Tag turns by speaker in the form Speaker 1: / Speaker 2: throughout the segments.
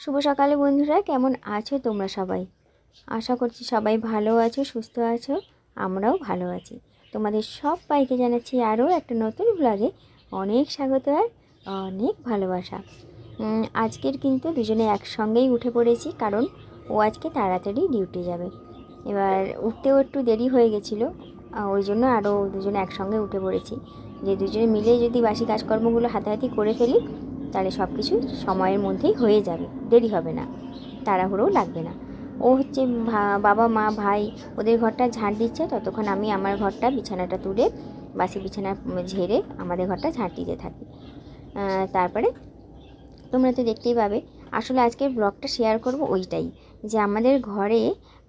Speaker 1: শুভ সকালে বন্ধুরা, কেমন আছো তোমরা সবাই? আশা করছি সবাই ভালো আছো, সুস্থ আছো, আমরাও ভালো আছি। তোমাদের সবাইকে জানাচ্ছি আরও একটা নতুন ব্লগে অনেক স্বাগত আর অনেক ভালোবাসা। আজকের কিন্তু দুজনে একসঙ্গেই উঠে পড়েছি, কারণ ও আজকে তাড়াতাড়ি ডিউটি যাবে। এবার উঠতেও একটু দেরি হয়ে গেছিল ওই জন্য আরও দুজনে একসঙ্গে উঠে পড়েছি। যে দুজনে মিলে যদি বাসি কাজকর্মগুলো হাতাহাতি করে ফেলি, তাহলে সব কিছু সময়ের মধ্যেই হয়ে যাবে, দেরি হবে না, তাড়াহুড়োও লাগবে না। ও হচ্ছে বাবা, মা, ভাই, ওদের ঘরটা ঝাঁট দিচ্ছে, ততক্ষণ আমি আমার ঘরটা বিছানাটা তুলে বাসি বিছানা ঝেড়ে আমাদের ঘরটা ঝাঁট দিতে থাকি। তারপরে তোমরা তো দেখতেই পাবে। আসলে আজকের ব্লগটা শেয়ার করব ওইটাই যে আমাদের ঘরে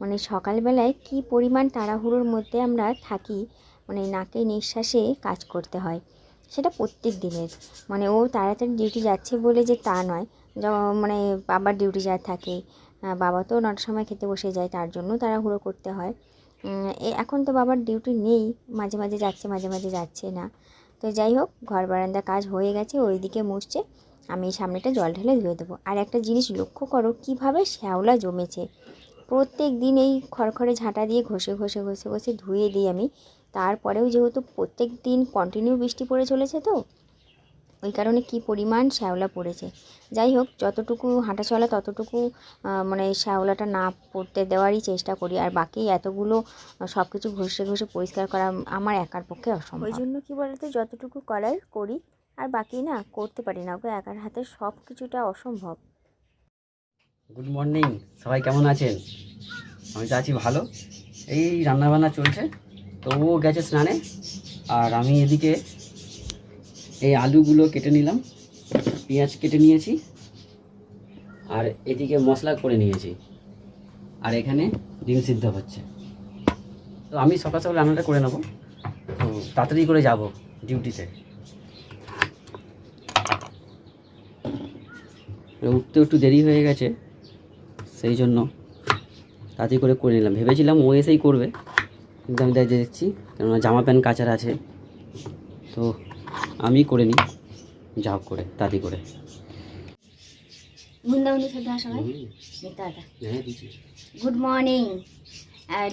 Speaker 1: মানে সকালবেলায় কি পরিমাণ তাড়াহুড়োর মধ্যে আমরা থাকি মানে নাকে নিঃশ্বাসে কাজ করতে হয়। সেটা প্রত্যেক দিনের। মানে ও তাড়াতাড়ি ডিউটি যাচ্ছে বলে যে তা নয়। মানে বাবার ডিউটি যা থাকে বাবা তো নটার সময় খেতে বসে যায়, তার জন্য তাড়াহুড়ো করতে হয়। এখন তো বাবার ডিউটি নেই, মাঝে মাঝে যাচ্ছে, মাঝে মাঝে যাচ্ছে না। তো যাই হোক, ঘর বারান্দা কাজ হয়ে গেছে, ওইদিকে মুছছে। আমি এই সামনেটা জল ঢেলে ধুয়ে দেবো। আর একটা জিনিস লক্ষ্য করো, কীভাবে শ্যাওলা জমেছে। প্রত্যেক দিন এই খড়খড়ে ঝাঁটা দিয়ে ঘষে ঘষে ঘষে ঘষে ধুয়ে দিই আমি। তারপরেও যেহেতু প্রত্যেক দিন কন্টিনিউ বৃষ্টি পড়ে চলেছে তো, ওই কারণে কি পরিমাণ শ্যাওলা পড়েছে। যাই হোক, যতটুকু হাঁটা চলা, ততটুকু মানে শ্যাওলাটা না পড়তে দেওয়ারই চেষ্টা করি। আর বাকি এতগুলো সব কিছু ঘষে ঘষে পরিষ্কার করা আমার একার পক্ষে অসম্ভব। ওই জন্য কি বলতো, যতটুকু করার করি। আর বাকি না করতে পারি না ওকে একার হাতে সব কিছুটা অসম্ভব।
Speaker 2: গুড মর্নিং সবাই কেমন আছেন? আমি তো আছি ভালো। এই রান্নাবান্না চলছে, তো ও গেছে স্নানে, আর আমি এদিকে এই আলুগুলো কেটে নিলাম, পেঁয়াজ কেটে নিয়েছি, আর এদিকে মশলা করে নিয়েছি, আর এখানে ডিম সিদ্ধ হচ্ছে। তো আমি সকাল সকাল রান্নাটা করে নেব, তো তাড়াতাড়ি করে যাব ডিউটিতে উঠতে একটু দেরি হয়ে গেছে সেই জন্য তাড়াতাড়ি করে করে নিলাম। ভেবেছিলাম ও এসেই করবে কিন্তু আমি দেখে দেখছি কেননা জামা প্যান্ট কাচার আছে তো আমি করে নিই যা করে তাড়াতাড়ি করে।
Speaker 1: গুড মর্নিং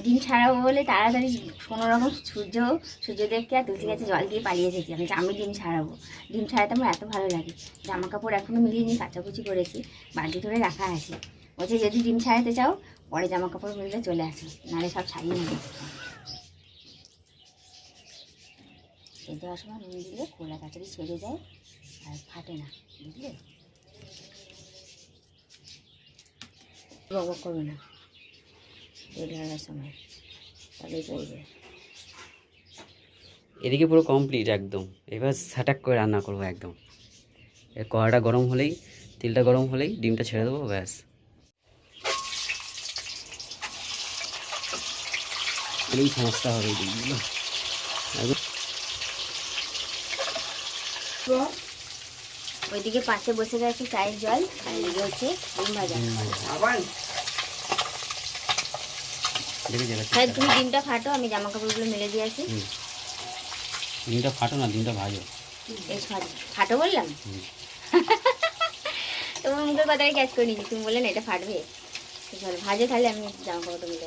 Speaker 1: ডিম ছাড়াবো বলে তাড়াতাড়ি কোনো রকম সূর্য, সূর্যদেবকে আর তুলসী গাছে জল দিয়ে পালিয়ে এসেছি আমি যে আমি ডিম ছাড়াবো। ডিম ছাড়াতে আমার এত ভালো লাগে। জামা কাপড় এখনও মিলিয়ে কাচাকুচি করেছি, বালতি ধরে রাখা আছে। বলছে, যদি ডিম ছাড়াতে চাও, পরে জামা কাপড় মিললে চলে আসো, নাহলে সব ছাড়িয়ে নেবে। খেতে দেওয়ার সময় নুন দিলে খোলা তাড়াতাড়ি ছেড়ে যায়, আর ফাটে না, বুঝলে? বক করবে না। লাগার সময়
Speaker 2: এদিকে পুরো কমপ্লিট একদম। এবার স্যাটাক করে রান্না করব একদম। কড়াটা গরম হলেই তেলটা গরম হলেই ডিমটা ছেড়ে দেবো ব্যাস। এই সমস্যা হবে ডিমগুলো।
Speaker 1: ওইদিকে পাশে বসে গেছে চায়ের জল আর এদিকে হচ্ছে ডিম ভাজা। হ্যাঁ তুমি ডিমটা ফাটো আমি জামা কাপড়গুলো মেলে দিয়ে আসি।
Speaker 2: ডিমটা ফাটো না ডিমটা ভাজো।
Speaker 1: ফাটো বললাম? তোমার মুখের কথাটা ক্যাচ করে নিয়েছি তুমি বললে না এটা ফাটবে। ভাজো ভাজে তাহলে আমি জামা কাপড়টা মেলে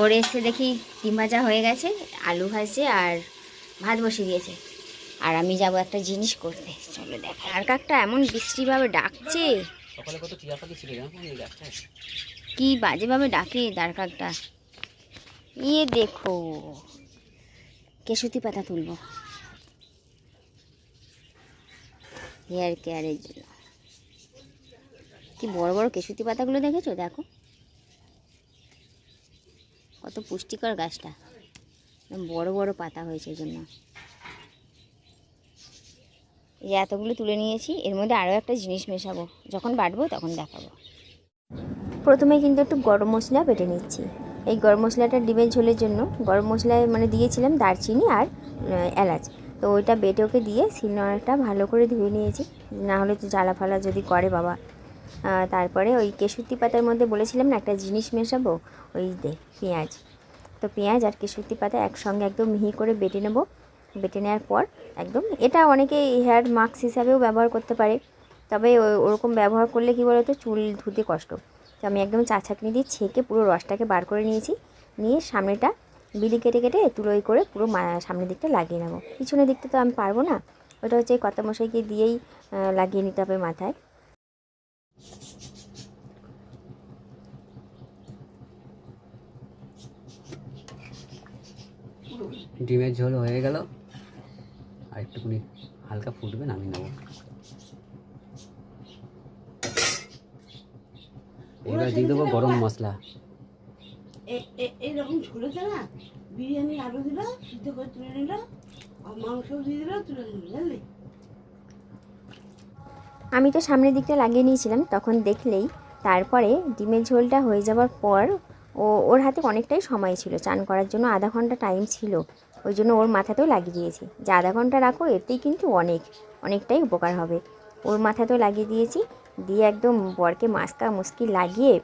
Speaker 1: ওর এসে দেখি ডিম ভাজা হয়ে গেছে আলু ভাজছে আর ভাত বসিয়ে দিয়েছে। আর আমি যাব একটা জিনিস করতে চলো দেখা। আর কাকটা এমন বিশ্রীভাবে ডাকছে। কি বাজেভাবে ডাকে দাঁড় কাকটা। ইয়ে দেখো কেশুতি পাতা তুলবো। হেয়ার কেয়ারের জন্য। কি বড় বড় কেশুতি পাতাগুলো দেখেছ? দেখো। কত পুষ্টিকর গাছটা। বড় বড় পাতা হয়েছে এই জন্য। এই যে এতগুলো তুলে নিয়েছি, এর মধ্যে আরও একটা জিনিস মেশাবো। যখন বাটবো তখন দেখাবো। প্রথমে কিন্তু একটু গরম মশলা বেটে নিচ্ছি। এই গরম মশলাটা ডিমের ঝোলের জন্য গরম মশলায় মানে দিয়েছিলাম দারচিনি আর এলাচ। তো ওইটা বেটে ওকে দিয়ে সিলনোড়াটা ভালো করে ধুয়ে নিয়েছি। না হলে তো জ্বালা ফালা যদি করে বাবা। তারপরে ওই কেশুতি পাতার মধ্যে বলেছিলাম না, একটা জিনিস মেশাবো? ওই দে, পেঁয়াজ। তো পেঁয়াজ আর কেশুতি পাতা একসঙ্গে একদম মিহি করে বেটে নেব। বেটে নেওয়ার পর একদম, এটা অনেকে হেয়ার মাস্ক হিসাবেও ব্যবহার করতে পারে। তবে ওরকম ব্যবহার করলে কি বলতো, চুল ধুতে কষ্ট। তো আমি একদম চা ছাঁকনি দিয়ে ছেঁকে পুরো রসটাকে বার করে নিয়েছি। নিয়ে সামনেটা বিলি কেটে কেটে তুলোই করে পুরো সামনের দিকটা লাগিয়ে নেব। পিছনের দিকটা তো আমি পারব না। ওটা হচ্ছে কত মশাইকে দিয়েই লাগিয়ে নিতে হবে মাথায়।
Speaker 2: ডিমের ঝোল হয়ে গেল। আর একটুখানি হালকা ফুটবে, নামিয়ে নেব। এবার দিয়ে দেবো গরম মশলা।
Speaker 3: এইরকম ঝুলেছে না বিরিয়ানি আলু দিল, সিদ্ধ করে তুলে নিল, আর মাংস দিয়ে দিল, তুলে নিল বুঝলি
Speaker 1: আমি তো সামনের দিকটা লাগিয়ে নিয়েছিলাম, তখন দেখলেই তারপরে ডিমের ঝোলটা হয়ে যাওয়ার পর ও, ওর হাতে অনেকটাই সময় ছিল, চান করার জন্য আধা ঘণ্টা টাইম ছিল। ওই জন্য ওর মাথাতেও লাগিয়ে দিয়েছি। যে আধা ঘণ্টা রাখো এতেই কিন্তু অনেক, অনেকটাই উপকার হবে। ওর মাথাতেও লাগিয়ে দিয়েছি, দিয়ে একদম বরকে মাস্কা মুস্কি লাগিয়ে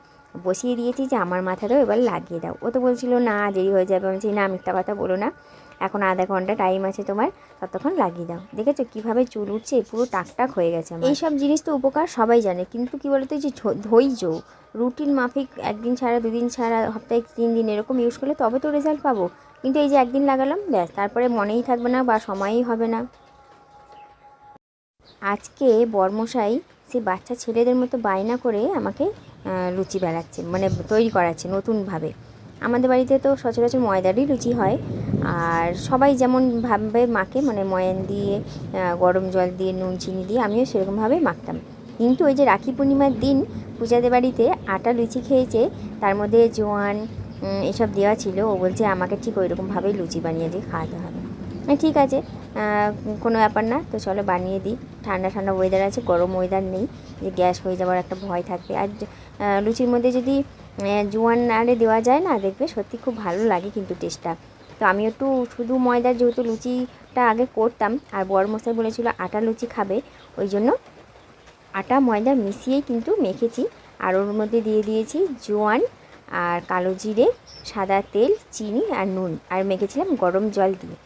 Speaker 1: বসিয়ে দিয়েছি যে, আমার মাথাতেও এবার লাগিয়ে দাও। ও তো বলছিল, না, দেরি হয়ে যাবে। আমি না, মিথ্যা কথা বলো না। এখন আধা ঘণ্টা টাইম আছে তোমার, ততক্ষণ লাগিয়ে দাও। দেখেছ কীভাবে চুল উঠছে? পুরো টাকটাক হয়ে গেছে এই সব জিনিস তো উপকার, সবাই জানে। কিন্তু কি বলতো যে ধৈর্য রুটিন মাফিক, একদিন ছাড়া, দুদিন ছাড়া, সপ্তাহে তিন দিন এরকম ইউজ করলে তবে তো রেজাল্ট পাবো। কিন্তু এই যে একদিন লাগালাম, ব্যাস, তারপরে মনেই থাকবে না বা সময়ই হবে না। আজকে বর্মশাই সে বাচ্চা ছেলেদের মতো বায়না করে আমাকে লুচি বেড়াচ্ছে মানে তৈরি করাচ্ছে নতুনভাবে। আমাদের বাড়িতে তো সচরাচর ময়দারই লুচি হয়। আর সবাই যেমন ভাবে মাকে মানে ময়ান দিয়ে গরম জল দিয়ে, নুন, চিনি দিয়ে, আমিও সেরকমভাবে মাখতাম। কিন্তু ওই যে রাখি পূর্ণিমার দিন পূজাদের বাড়িতে আটা, লুচি খেয়েছে, তার মধ্যে জোয়ান এসব দেওয়া ছিল। ও বলছে, আমাকে ঠিক ওই রকমভাবেই লুচি বানিয়ে দিয়ে খাওয়াতে হবে। ঠিক আছে কোনো ব্যাপার না, তো চলো বানিয়ে দিই। ঠান্ডা ঠান্ডা ওয়েদার আছে, গরম ওয়েদার নেই, যে গ্যাস হয়ে যাওয়ার একটা ভয় থাকবে। আর লুচির মধ্যে যদি জোয়ান আরে দেওয়া যায় না, দেখবে সত্যি খুব ভালো লাগে কিন্তু টেস্টটা তো আমি একটু শুধু ময়দার যেহেতু লুচিটা আগে করতাম, আর বড় মশাই বলেছিল আটা লুচি খাবে, ওই জন্য আটা, ময়দা মিশিয়েই কিন্তু মেখেছি। আর ওর মধ্যে দিয়ে দিয়েছি জোয়ান, আর কালো জিরে, সাদা তেল, চিনি আর নুন। আর মেখেছিলাম গরম জল দিয়ে।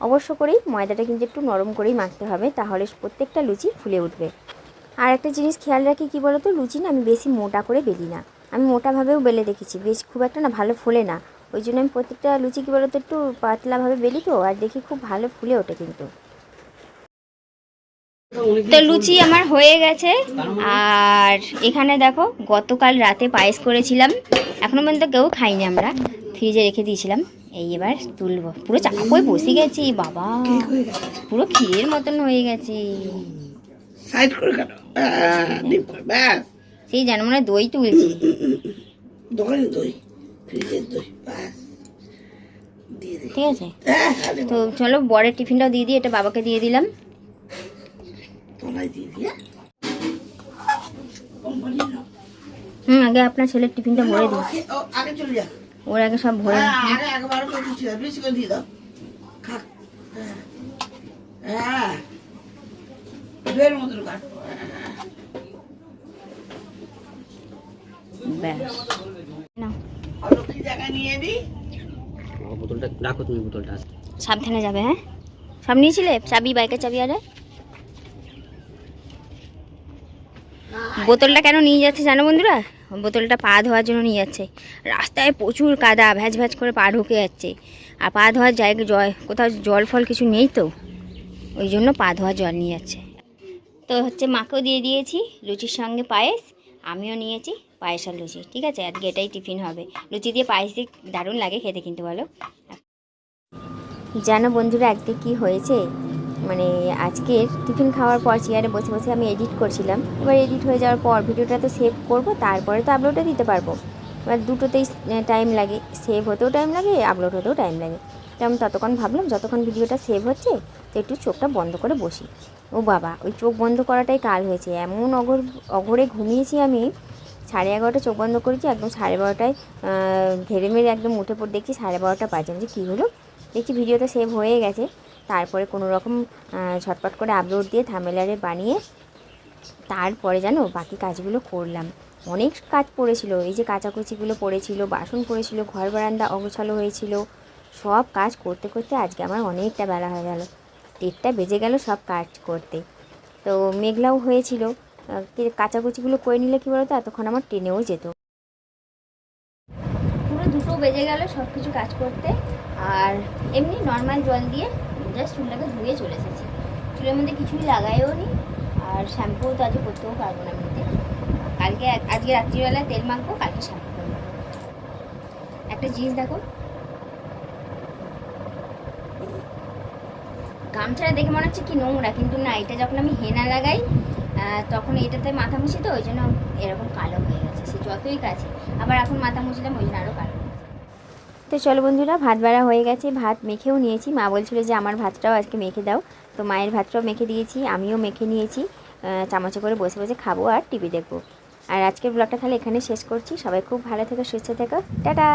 Speaker 1: অবশ্য করেই ময়দাটা কিন্তু একটু নরম করেই মাখতে হবে, তাহলে প্রত্যেকটা লুচি ফুলে উঠবে। আর একটা জিনিস খেয়াল রাখি কী বলতো, লুচি না আমি বেশি মোটা করে বেলি না। আমি মোটাভাবেও বেলে দেখেছি, বেশ খুব একটা না ভালো ফোলে না। ওই জন্য আমি প্রত্যেকটা লুচি কী বলতো একটু পাতলাভাবে বেলি তো আর দেখি খুব ভালো ফুলে ওঠে কিন্তু। তো লুচি আমার হয়ে গেছে আর এখানে দেখো গতকাল রাতে পায়েস করেছিলাম এখনও পর্যন্ত কেউ খাইনি আমরা ফ্রিজে রেখে দিয়েছিলাম এই এবার তুলবো। পুরো চাপাই বসে গেছি বাবা পুরো ক্ষীরের মতন হয়ে গেছে। সেই যেন মনে হয় দই তুলছি।
Speaker 3: দই।
Speaker 1: ঠিক আছে।
Speaker 3: হ্যাঁ
Speaker 1: তো চলো বরের টিফিনটাও দিয়ে দিই এটা বাবাকে দিয়ে দিলাম।
Speaker 3: কোম্পানি
Speaker 1: হুম আগে আপনার ছেলের টিফিনটা ভরে দিই। ওর আগে সব ভরে
Speaker 3: হ্যাঁ, হ্যাঁ। হ্যাঁ।
Speaker 1: ব্যাস নাও
Speaker 3: আর লক্ষ্মী জায়গা নিয়ে দিই
Speaker 2: ও, বোতলটা রাখো তুমি বোতলটা।
Speaker 1: সাবধানে যাবে হ্যাঁ? সব নিয়েছিলে? চাবি বাইকের চাবি আরে? বোতলটা কেন নিয়ে যাচ্ছে জানো বন্ধুরা? বোতলটা পা ধোয়ার জন্য নিয়ে যাচ্ছে। রাস্তায় প্রচুর কাদা ভ্যাজ ভ্যাজ করে পা ঢুকে যাচ্ছে। আর পা ধোয়ার জায়গা জল কোথাও জল ফল কিছু নেই তো? ওই জন্য পা ধোয়ার জল নিয়ে যাচ্ছে। তো হচ্ছে মাকেও দিয়ে দিয়েছি লুচির সঙ্গে পায়েস আমিও নিয়েছি। পায়েস লুচি, ঠিক আছে? আজকে এটাই টিফিন হবে। লুচি দিয়ে পায়েস দিয়ে দারুণ লাগে খেতে কিন্তু, বলো। জানো বন্ধুরা, আজকে কি হয়েছে? মানে আজকের টিফিন খাওয়ার পর চেয়ারে বসে বসে আমি এডিট করছিলাম। এবার এডিট হয়ে যাওয়ার পর ভিডিওটা তো সেভ করব, তারপরে তো আপলোডে দিতে পারব। এবার দুটোতেই টাইম লাগে। সেভ হতেও টাইম লাগে, আপলোড হতেও টাইম লাগে। তো আমি ততক্ষণ ভাবলাম, যতক্ষণ ভিডিওটা সেভ হচ্ছে, তো একটু চোখটা বন্ধ করে বসি। ও বাবা, ওই চোখ বন্ধ করাটাই কাল হয়েছে। এমন অগর অঘরে ঘুমিয়েছি আমি সাড়ে এগারোটা চোখ বন্ধ করেছি একদম সাড়ে বারোটায় ঘেরে মেরে একদম উঠে পড়ে দেখছি সাড়ে বারোটা বাজে। যে কী হলো? দেখছি ভিডিওটা সেভ হয়ে গেছে। তারপরে কোনো রকম আহ, ঝটপট করে আপলোড দিয়ে থামেলারে বানিয়ে তারপরে জানো বাকি কাজগুলো করলাম। অনেক কাজ পড়েছিল এই যে কাচাকুচিগুলো পড়েছিল বাসন পড়েছিল ঘর বারান্দা অগোছালো হয়েছিল সব কাজ করতে করতে আজকে আমার অনেকটা বেলা হয়ে গেল। দেড়টা বেজে গেল সব কাজ করতে। তো মেঘলাও হয়েছিল। কাচাকুচিগুলো করে নিলে কী বলতো? এতক্ষণ আমার ট্রেনেও যেত। পুরো দুটো বেজে গেল সব কিছু কাজ করতে। আর এমনি নর্মাল জল দিয়ে জাস্ট চুলটাকে ধুয়ে চলে এসেছি। চুলের মধ্যে কিছুই লাগাইও নি। আর শ্যাম্পু তো আজকে করতেও পারব না এমনিতে। কালকে, আজকে রাত্রিবেলায় তেল মাখবো, কালকে শ্যাম্পু করব। একটা জিনিস দেখো। গামছাটা দেখে মনে হচ্ছে কি নোংরা, কিন্তু না, এটা যখন আমি হেনা লাগাই তখন এটাতে মাথা মুছি তো, ওই জন্য এরকম কালো হয়ে গেছে। সে যতই কাছে, আবার এখন মাথা মুছলাম, ওই জন্য আরও কালো তো চলো বন্ধুরা, ভাত বাড়া হয়ে গেছে। ভাত মেখেও নিয়েছি। মা বলছিল যে, আমার ভাতটাও আজকে মেখে দাও। তো মায়ের ভাতটাও মেখে দিয়েছি, আমিও মেখে নিয়েছি। চামচে করে বসে বসে খাব আর টিভি দেখব। আর আজকের ব্লগটা তাহলে এখানে শেষ করছি। সবাই খুব ভালো থেকো, সুস্থ থেকো। টাটা!